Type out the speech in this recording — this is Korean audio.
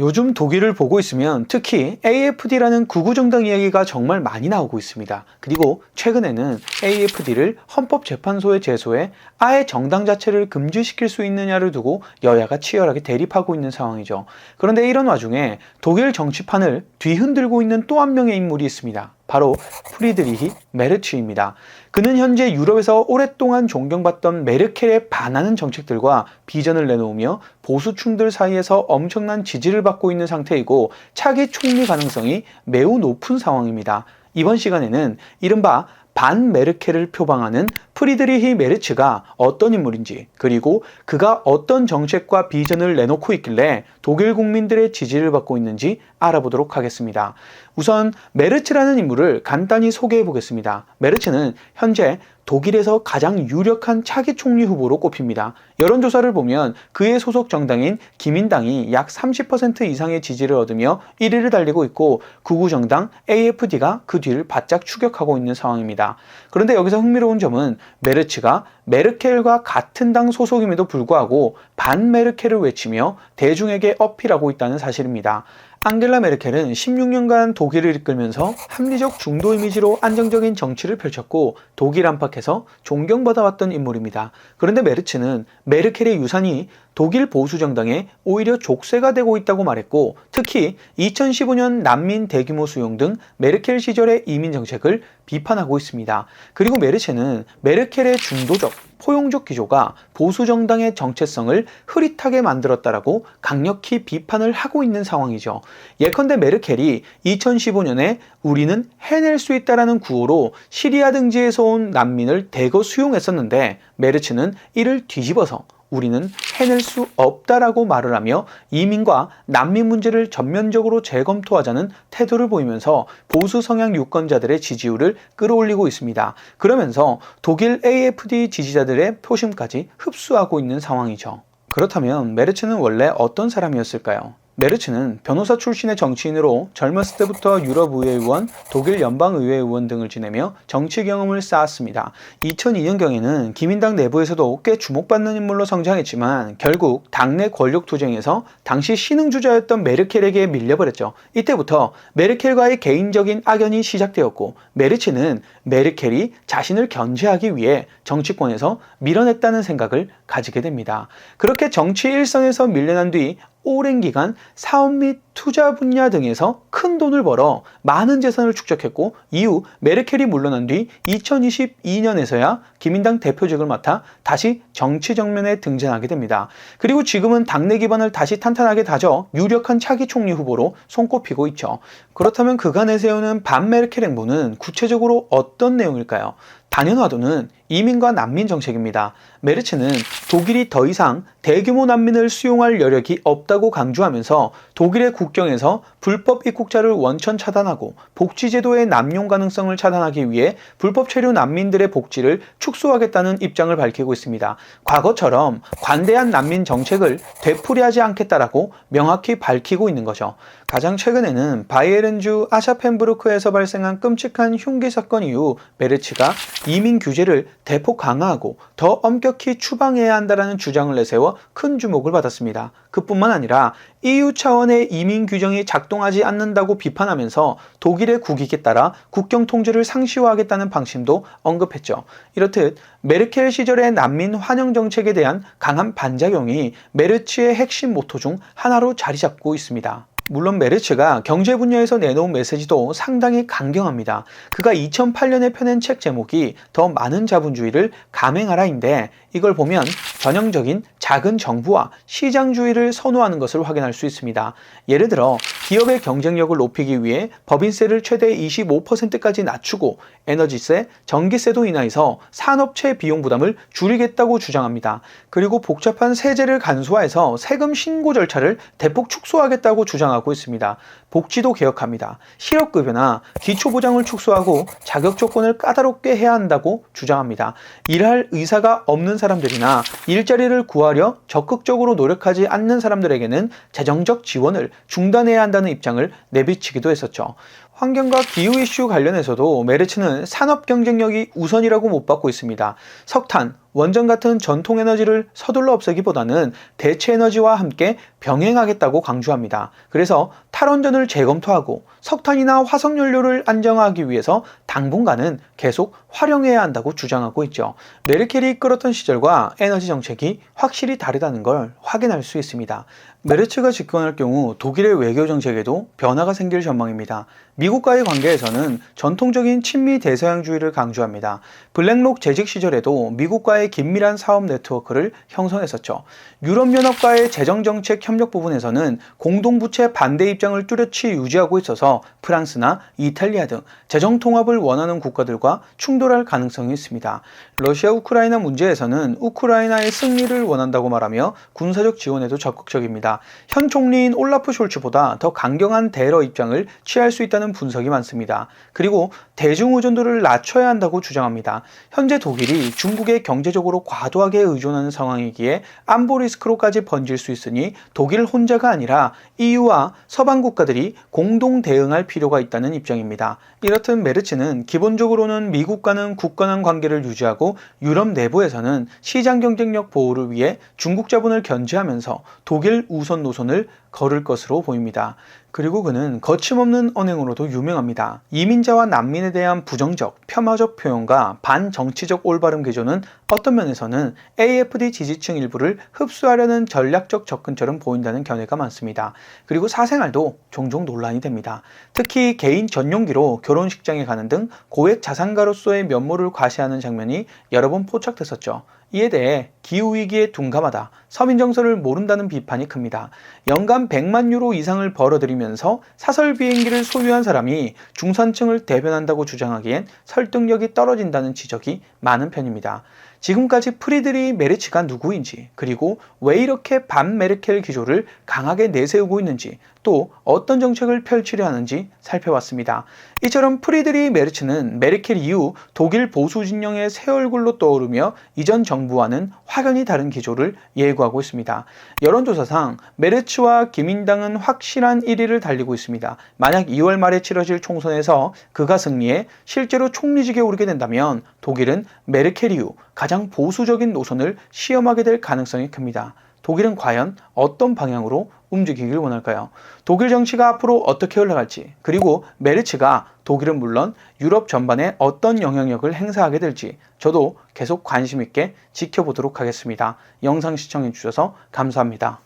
요즘 독일을 보고 있으면 특히 AFD라는 구구정당 이야기가 정말 많이 나오고 있습니다. 그리고 최근에는 AFD를 헌법재판소에 제소해 아예 정당 자체를 금지시킬 수 있느냐를 두고 여야가 치열하게 대립하고 있는 상황이죠. 그런데 이런 와중에 독일 정치판을 뒤흔들고 있는 또 한 명의 인물이 있습니다. 바로 프리드리히 메르츠입니다. 그는 현재 유럽에서 오랫동안 존경받던 메르켈에 반하는 정책들과 비전을 내놓으며 보수층들 사이에서 엄청난 지지를 받고 있는 상태이고 차기 총리 가능성이 매우 높은 상황입니다. 이번 시간에는 이른바 반 메르켈을 표방하는 프리드리히 메르츠가 어떤 인물인지 그리고 그가 어떤 정책과 비전을 내놓고 있길래 독일 국민들의 지지를 받고 있는지 알아보도록 하겠습니다. 우선 메르츠라는 인물을 간단히 소개해 보겠습니다. 메르츠는 현재 독일에서 가장 유력한 차기 총리 후보로 꼽힙니다. 여론조사를 보면 그의 소속 정당인 기민당이 약 30% 이상의 지지를 얻으며 1위를 달리고 있고 구구정당 AFD가 그 뒤를 바짝 추격하고 있는 상황입니다. 그런데 여기서 흥미로운 점은 메르츠가 메르켈과 같은 당 소속임에도 불구하고 반 메르켈을 외치며 대중에게 어필하고 있다는 사실입니다. 앙겔라 메르켈은 16년간 독일을 이끌면서 합리적 중도 이미지로 안정적인 정치를 펼쳤고 독일 안팎에서 존경받아왔던 인물입니다. 그런데 메르츠는 메르켈의 유산이 독일 보수 정당에 오히려 족쇄가 되고 있다고 말했고 특히 2015년 난민 대규모 수용 등 메르켈 시절의 이민 정책을 비판하고 있습니다. 그리고 메르체는 메르켈의 중도적 포용적 기조가 보수 정당의 정체성을 흐릿하게 만들었다라고 강력히 비판을 하고 있는 상황이죠. 예컨대 메르켈이 2015년에 우리는 해낼 수 있다라는 구호로 시리아 등지에서 온 난민을 대거 수용했었는데 메르츠는 이를 뒤집어서 우리는 해낼 수 없다라고 말을 하며 이민과 난민 문제를 전면적으로 재검토하자는 태도를 보이면서 보수 성향 유권자들의 지지율을 끌어올리고 있습니다. 그러면서 독일 AFD 지지자들의 표심까지 흡수하고 있는 상황이죠. 그렇다면 메르츠는 원래 어떤 사람이었을까요? 메르츠는 변호사 출신의 정치인으로 젊었을 때부터 유럽의회 의원, 독일 연방의회 의원 등을 지내며 정치 경험을 쌓았습니다. 2002년경에는 기민당 내부에서도 꽤 주목받는 인물로 성장했지만 결국 당내 권력 투쟁에서 당시 신흥주자였던 메르켈에게 밀려버렸죠. 이때부터 메르켈과의 개인적인 악연이 시작되었고 메르츠는 메르켈이 자신을 견제하기 위해 정치권에서 밀어냈다는 생각을 가지게 됩니다. 그렇게 정치 일선에서 밀려난 뒤 오랜 기간 사업 및 투자 분야 등에서 큰 돈을 벌어 많은 재산을 축적했고 이후 메르켈이 물러난 뒤 2022년에서야 기민당 대표직을 맡아 다시 정치 정면에 등장하게 됩니다. 그리고 지금은 당내 기반을 다시 탄탄하게 다져 유력한 차기 총리 후보로 손꼽히고 있죠. 그렇다면 그가 내세우는 반 메르켈 행보는 구체적으로 어떤 내용일까요? 단연화도는 이민과 난민 정책입니다. 메르츠는 독일이 더 이상 대규모 난민을 수용할 여력이 없다고 강조하면서 독일의 국 경에서 불법 입국자를 원천 차단하고 복지제도의 남용 가능성을 차단하기 위해 불법 체류 난민들의 복지를 축소하겠다는 입장을 밝히고 있습니다. 과거처럼 관대한 난민 정책을 되풀이하지 않겠다라고 명확히 밝히고 있는 거죠. 가장 최근에는 바이에른주 아샤펜부르크에서 발생한 끔찍한 흉기 사건 이후 메르츠가 이민 규제를 대폭 강화하고 더 엄격히 추방해야 한다라는 주장을 내세워 큰 주목을 받았습니다. 그뿐만 아니라 EU 차원의 이민 규정이 작동하지 않는다고 비판하면서 독일의 국익에 따라 국경 통제를 상시화하겠다는 방침도 언급했죠. 이렇듯 메르켈 시절의 난민 환영 정책에 대한 강한 반작용이 메르츠의 핵심 모토 중 하나로 자리 잡고 있습니다. 물론 메르츠가 경제 분야에서 내놓은 메시지도 상당히 강경합니다. 그가 2008년에 펴낸 책 제목이 더 많은 자본주의를 감행하라인데 이걸 보면 전형적인 작은 정부와 시장주의를 선호하는 것을 확인할 수 있습니다. 예를 들어 기업의 경쟁력을 높이기 위해 법인세를 최대 25%까지 낮추고 에너지세, 전기세도 인하해서 산업체 비용 부담을 줄이겠다고 주장합니다. 그리고 복잡한 세제를 간소화해서 세금 신고 절차를 대폭 축소하겠다고 주장 하고 있습니다. 복지도 개혁합니다. 실업급여나 기초보장을 축소하고 자격 조건을 까다롭게 해야 한다고 주장합니다. 일할 의사가 없는 사람들이나 일자리를 구하려 적극적으로 노력하지 않는 사람들에게는 재정적 지원을 중단해야 한다는 입장을 내비치기도 했었죠. 환경과 기후 이슈 관련해서도 메르츠는 산업 경쟁력이 우선이라고 못 받고 있습니다. 석탄, 원전 같은 전통 에너지를 서둘러 없애기보다는 대체 에너지와 함께 병행하겠다고 강조합니다. 그래서 탈원전을 재검토하고 석탄이나 화석 연료를 안정화하기 위해서 당분간은 계속 활용해야 한다고 주장하고 있죠. 메르켈이 이끌었던 시절과 에너지 정책이 확실히 다르다는 걸 확인할 수 있습니다. 메르츠가 집권할 경우 독일의 외교 정책에도 변화가 생길 전망입니다. 미국과의 관계에서는 전통적인 친미 대서양주의를 강조합니다. 블랙록 재직 시절에도 미국과의 긴밀한 사업 네트워크를 형성했었죠. 유럽연합과의 재정정책 협력 부분에서는 공동부채 반대 입장 을 뚜렷이 유지하고 있어서 프랑스나 이탈리아 등 재정 통합을 원하는 국가들과 충돌할 가능성이 있습니다. 러시아 우크라이나 문제에서는 우크라이나의 승리를 원한다고 말하며 군사적 지원에도 적극적입니다. 현 총리인 올라프 숄츠보다 더 강경한 대러 입장을 취할 수 있다는 분석이 많습니다. 그리고 대중 의존도를 낮춰야 한다고 주장합니다. 현재 독일이 중국에 경제적으로 과도하게 의존하는 상황이기에 안보 리스크로까지 번질 수 있으니 독일 혼자가 아니라 EU와 서방 국가들이 공동 대응할 필요가 있다는 입장입니다. 이렇듯 메르츠는 기본적으로는 미국과는 굳건한 관계를 유지하고 유럽 내부에서는 시장 경쟁력 보호를 위해 중국 자본을 견제하면서 독일 우선 노선을 걸을 것으로 보입니다. 그리고 그는 거침없는 언행으로도 유명합니다. 이민자와 난민에 대한 부정적, 폄하적 표현과 반정치적 올바른 기조는 어떤 면에서는 AFD 지지층 일부를 흡수하려는 전략적 접근처럼 보인다는 견해가 많습니다. 그리고 사생활도 종종 논란이 됩니다. 특히 개인 전용기로 결혼식장에 가는 등 고액 자산가로서의 면모를 과시하는 장면이 여러 번 포착됐었죠. 이에 대해 기후위기에 둔감하다, 서민 정서를 모른다는 비판이 큽니다. 연간 100만 유로 이상을 벌어들이면서 사설 비행기를 소유한 사람이 중산층을 대변한다고 주장하기엔 설득력이 떨어진다는 지적이 많은 편입니다. 지금까지 프리드리 메르치가 누구인지, 그리고 왜 이렇게 반 메르켈 기조를 강하게 내세우고 있는지, 또 어떤 정책을 펼치려 하는지 살펴봤습니다. 이처럼 프리드리 메르츠는 메르켈 이후 독일 보수 진영의 새 얼굴로 떠오르며 이전 정부와는 확연히 다른 기조를 예고하고 있습니다. 여론조사상 메르츠와 기민당은 확실한 1위를 달리고 있습니다. 만약 2월 말에 치러질 총선에서 그가 승리해 실제로 총리직에 오르게 된다면 독일은 메르켈 이후 가장 보수적인 노선을 시험하게 될 가능성이 큽니다. 독일은 과연 어떤 방향으로 움직이길 원할까요? 독일 정치가 앞으로 어떻게 흘러갈지, 그리고 메르츠가 독일은 물론 유럽 전반에 어떤 영향력을 행사하게 될지 저도 계속 관심 있게 지켜보도록 하겠습니다. 영상 시청해 주셔서 감사합니다.